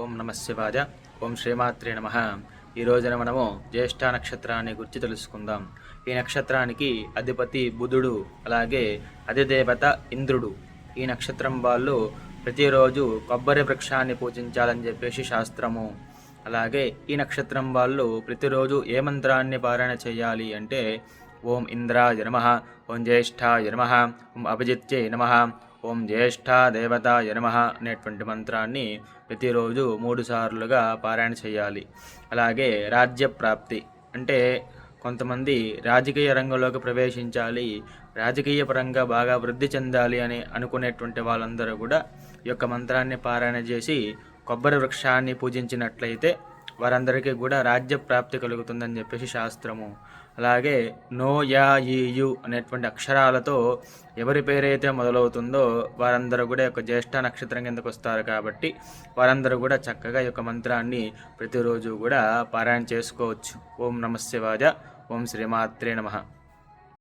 ఓం నమ శివాయ. ఓం శ్రీమాత్రే నమ. ఈ రోజున మనము జ్యేష్ఠ నక్షత్రాన్ని గురించి తెలుసుకుందాం. ఈ నక్షత్రానికి అధిపతి బుధుడు అలాగే అధిదేవత ఇంద్రుడు. ఈ నక్షత్రం వాళ్ళు ప్రతిరోజు కొబ్బరి వృక్షాన్ని పూజించాలని చెప్పేసి శాస్త్రము. అలాగే ఈ నక్షత్రం వాళ్ళు ప్రతిరోజు ఏ మంత్రాన్ని పారాయణ చేయాలి అంటే ఓం ఇంద్రాయ నమ ఓం జ్యేష్ఠాయ నమ ఓం అభిజిత్యై నమ ఓం జ్యేష్ఠ దేవతాయ నమ అనేటువంటి మంత్రాన్ని ప్రతిరోజు మూడు సార్లుగా పారాయణ చేయాలి. అలాగే రాజ్య ప్రాప్తి అంటే కొంతమంది రాజకీయ రంగంలోకి ప్రవేశించాలి రాజకీయ పరంగా బాగా వృద్ధి చెందాలి అని అనుకునేటువంటి వాళ్ళందరూ కూడా ఈ యొక్క మంత్రాన్ని పారాయణ చేసి కొబ్బరి వృక్షాన్ని పూజించినట్లయితే వారందరికీ కూడా రాజ్య ప్రాప్తి కలుగుతుందని చెప్పేసి శాస్త్రము. అలాగే నో యా ఈ యు అనేటువంటి అక్షరాలతో ఎవరి పేరైతే మొదలవుతుందో వారందరూ కూడా యొక్క జ్యేష్ఠ నక్షత్రం కిందకు వస్తారు కాబట్టి వారందరూ కూడా చక్కగా యొక్క మంత్రాన్ని ప్రతిరోజు కూడా పారాయణ చేసుకోవచ్చు. ఓం నమశివాజ ఓం శ్రీమాత్రే నమః.